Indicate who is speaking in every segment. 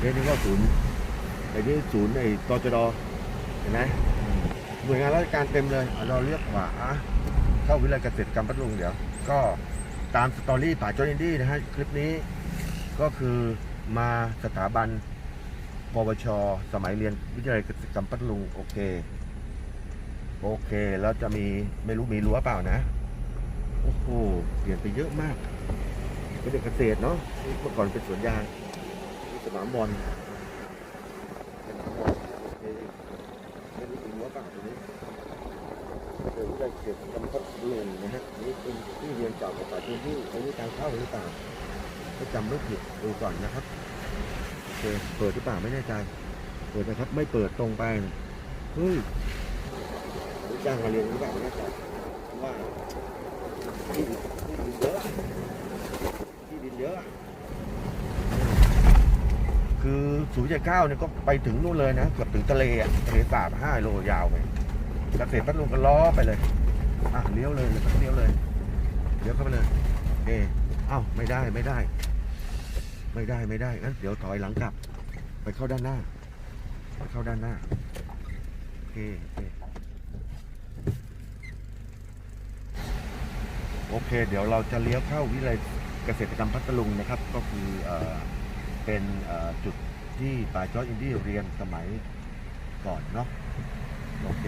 Speaker 1: เนี่ยนี่ก็ศูนย์ไอ้นี่ศูนย์ไอ้ตจดเห็นไหมหน่วยงานราชการเต็มเลยเอาเราเลือกขวาเข้าวิทยาลัยเกษตรกรรมพัทลุงเดี๋ยว ก็ตามสตอรี่ป่าจอยอินดี้นะฮะคลิปนี้ก็คือมาสถาบันปวช สมัยเรียนวิทยาลัยเกษตรกรรมพัทลุงโอเค โอเคแล้วจะมีไม่รู้มีรั้วเปล่านะ โอ้โหเปลี่ยนไปเยอะมากเป็นเด็กเกษตรเนาะเมื่อก่อนเป็นสวนยาง สนามบอลสนามบอลโอเคไม่รู้มีรั้วเปล่าตรงนี้เดี๋ยวได้เขตกำพัดเรียนนะฮะนี่เป็นที่เรียนเก่ากับป่าพื้นที่อันนี้ทางเข้าหรือเปล่าถ้าจำไม่ผิดดูก่อนนะครับโอเคเปิดหรือเปล่าไม่แน่ใจ เปิดนะครับ ไม่เปิดตรงไปเฮ้ยรือจ้างมาเรียนหรือเปล่าไม่แน่ใจเพราะว่าที่ดินเยอะที่ดินเยอะอะคือ ศูนย์เจ็ดเก้าเนี่ยก็ไปถึงนู่นเลยนะเกือบถึงทะเลอะทะเลสาบห้าโลยาวไปเกษตรพัทลุงก็ล้อไปเลยอะเลี้ยวเลยเลยเลี้ยวเลยเลี้ยวเข้าไปเลยโอเคเอ้าไม่ได้ไม่ได้ ไม่ได้ไม่ได้งั้นเดี๋ยวถอยหลังกลับ ไปเข้าด้านหน้าไปเข้าด้านหน้าโอเคโอเคโอเคเดี๋ยวเราจะเลี้ยวเข้าวิทยาลัยเกษตรกรรมพัทลุงนะครับ ก็คือเออเป็นจุด ที่ป่าจอร์จอินดี้เรียนสมัยก่อนเนาะโอเค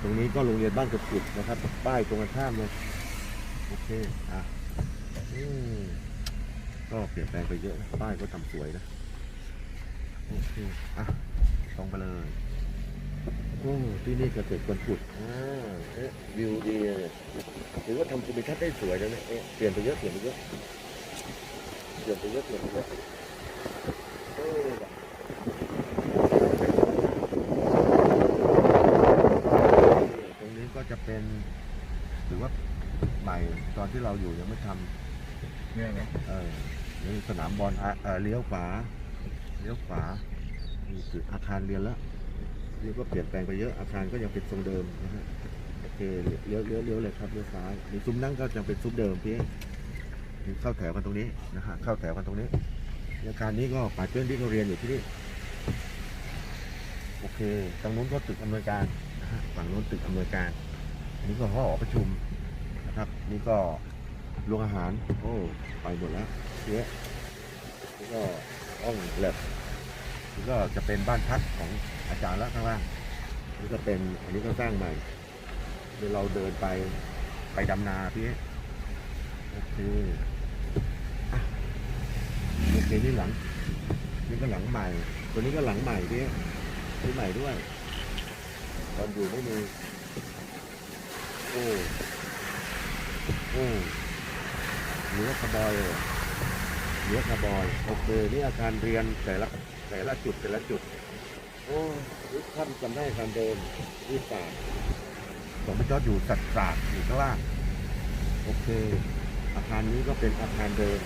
Speaker 1: ตรงนี้ก็โรงเรียนบ้านกระปุดนะครับ ป้ายตรงกันข้ามเลย โอเค อะอก็เปลี่ยนแปลงไปเยอะนะป้ายก็ทำสวยนะ โอเค อะตรงไปเลยโอ้ที่นี่เกษตรกรปุดอ่าเอ๊ะวิวดีเลยถือว่าทำภูมิทัศน์ได้สวยนะเนี่ยเอ๊ะเปลี่ยนไปเยอะเปลี่ยนไปเยอะเปลี่ยนไปเยอะเปลี่ยนไปเยอะ ตรงนี้ก็จะเป็นถือว่าใหม่ตอนที่เราอยู่ยังไม่ทำ
Speaker 2: เนี่ยไง
Speaker 1: เออนี่สนามบอลอะเออเลี้ยวขวาเลี้ยวขวานี่คืออาคารเรียนแล้วเรียกว่าเปลี่ยนแปลงไปเยอะอาคารก็ยังเป็นทรงเดิมนะฮะโอเคเลี้ยวเลี้ยวเลี้ยวเลยครับเลี้ยวซ้ายมีซุ้มนั่งก็ยังเป็นซุ้มเดิมพี่นี่เข้าแถวกันตรงนี้นะฮะเข้าแถวกันตรงนี้ อาคารนี้ก็ป่าเพื่อนที่เราเรียนอยู่ที่นี่โอเคทางนู้นก็ตึกอำนวยการนะฮะฝั่งนู้นตึกอำนวยการ อันนี้ก็ห้องประชุมนะครับ นี่ก็โรงอาหาร โอ้ไปหมดแล้วเยอะนี่ก็ห้องแลบนี่ก็จะเป็นบ้านพักของอาจารย์แล้วข้างล่างนี่ก็เป็นอันนี้ก็สร้างใหม่เดี๋ยวเราเดินไปไปดำนาพี่โอเค โอเคนี่หลัง นี่ก็หลังใหม่ ตัวนี้ก็หลังใหม่พี่ซื้อใหม่ด้วย ตอนอยู่ไม่มี โอ้ โอ้เหลือคาร์บอยเหลือคาร์บอย โอเค นี่อาคารเรียนแต่ละแต่ละจุดแต่ละจุด โอ้ยท่านจำได้อารเดิมที่ศาสตร์ผมไม่ชอบอยู่สัตว์ศาสตร์อยู่ข้างล่าง โอเค อาคารนี้ก็เป็นอาคารเดิม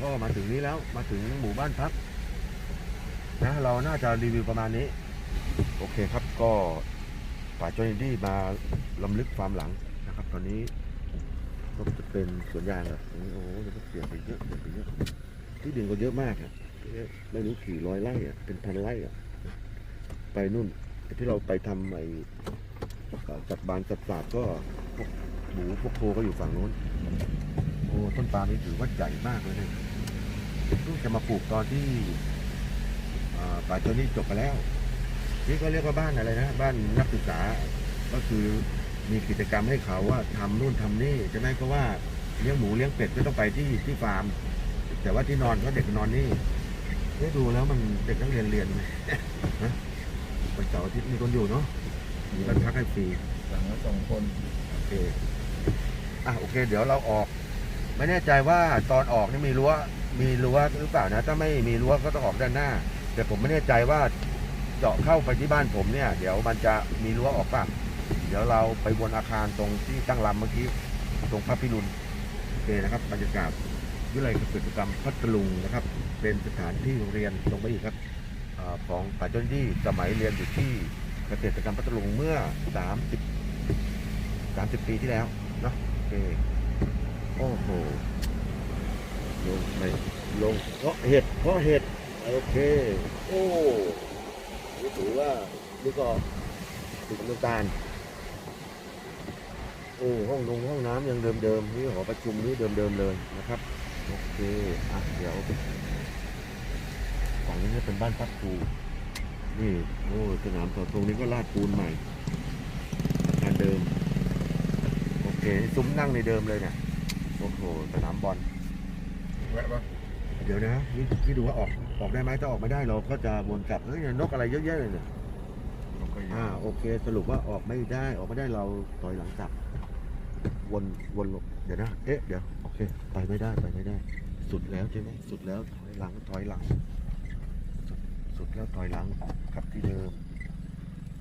Speaker 1: ก็มาถึงนี้แล้วมาถึงหมู่บ้านพักนะเราน่าจะรีวิวประมาณนี้ โอเคครับก็ป่าจอยอินดี้มาลำลึกความหลังนะครับ ตอนนี้ก็จะเป็นสวนยางอะตรงนี้โอ้โหเดี๋ยวก็เปลี่ยนไปเยอะเปลี่ยนไปเยอะที่ดินก็เยอะมากอะไม่รู้กี่ร้อยไร่อะเป็นพันไร่อะไปนู่นที่เราไปทำไอ้ จัดบานจัดสาดก็พวกหมูพวกโคก็อยู่ฝั่งนู้น โอ้ต้นปาล์มนี่ถือว่าใหญ่มากเลยเนี่ยเพิ่งจะมาปลูกตอนที่อ่าป่าชนนี่จบไปแล้ว นี่ก็เรียกว่าบ้านอะไรนะ บ้านนักศึกษา ก็คือมีกิจกรรมให้เขาว่าทำนู่นทำนี่ใช่ไหมก็ว่าเลี้ยงหมูเลี้ยงเป็ดก็ต้องไปที่ที่ฟาร์ม แต่ว่าที่นอนก็เด็กนอนนี่ได้ดูแล้วมันเด็กนักเรียนเรียนไหมนะวันเสาร์อาทิตย์มีคนอยู่เนาะ บ้านพักให้ฟรี
Speaker 2: หลังละสองคน
Speaker 1: โอเคอะโอเค เดี๋ยวเราออก ไม่แน่ใจว่าตอนออกนี่มีรั้วมีรั้วหรือเปล่านะ ถ้าไม่มีรั้วก็ต้องออกด้านหน้า แต่ผมไม่แน่ใจว่าเจาะเข้าไปที่บ้านผมเนี่ย เดี๋ยวมันจะมีรั้วออกป่ะเดี๋ยวเราไปวนอาคารตรงที่ตั้งลำเมื่อกี้ตรงพระพิรุณโอเคนะครับบรรยากาศวิทยาลัยเกษตรกรรมพัทลุงนะครับ เป็นสถานที่โรงเรียนตรงไปอีกครับอาของป่าจนที่สมัยเรียนอยู่ที่ เกษตรกรรมพัทลุงเมื่อ 30 30 ปีที่แล้วเนาะโอ้โหลงไปลงเพราะเห็ดเพราะเห็ดโอเค โอ้นี่ถือว่านี่ก็ติดน้ำตาลโอ้ห้องนงห้องน้ำยังเดิมๆนี่หอประชุมนี่เดิมๆเลยนะครับโอเคอะเดี๋ยวฝั่งนี้จะเป็นบ้านพักครู นี่โอ้สนามต่อตรงนี้ก็ลาดปูนใหม่อาคารเดิม โอเคซุ้มนั่งในเดิมเลยเนี่ยโอ้โหสนามบอล
Speaker 2: แวะปะ
Speaker 1: เดี๋ยวนะนี่พี่ดูว่าออกออกได้ไหมถ้าออกไม่ได้เราก็จะวนกลับเฮ้ยนกอะไรเยอะแยะเลยเนี่ย
Speaker 2: เราก็ยา
Speaker 1: อ่าโอเค สรุปว่าออกไม่ได้ออกไม่ได้เราถอยหลังกลับ วนวนลงเดี๋ยวนะเอ๊ะเดี๋ยวโอเค ไปไม่ได้ไปไม่ได้ สุดแล้วใช่ไหมสุดแล้วถอยหลังถอยหลัง สุดแล้วถอยหลังกลับที่เดิม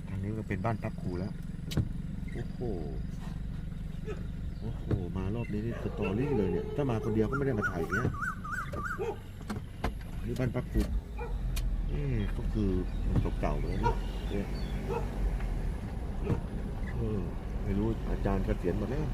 Speaker 1: ทางนี้ก็เป็นบ้านพักครูแล้ว โอ้โห โอ้โห มารอบนี้นี่สตอรี่เลยเนี่ย ถ้ามาคนเดียวก็ไม่ได้มาถ่ายอย่างเนี้ยนี่บ้านพักครูเอ๊ก็คือมันเก่าเลยนะเนี่ยเออไม่รู้อาจารย์เกษียณหมดแล้ว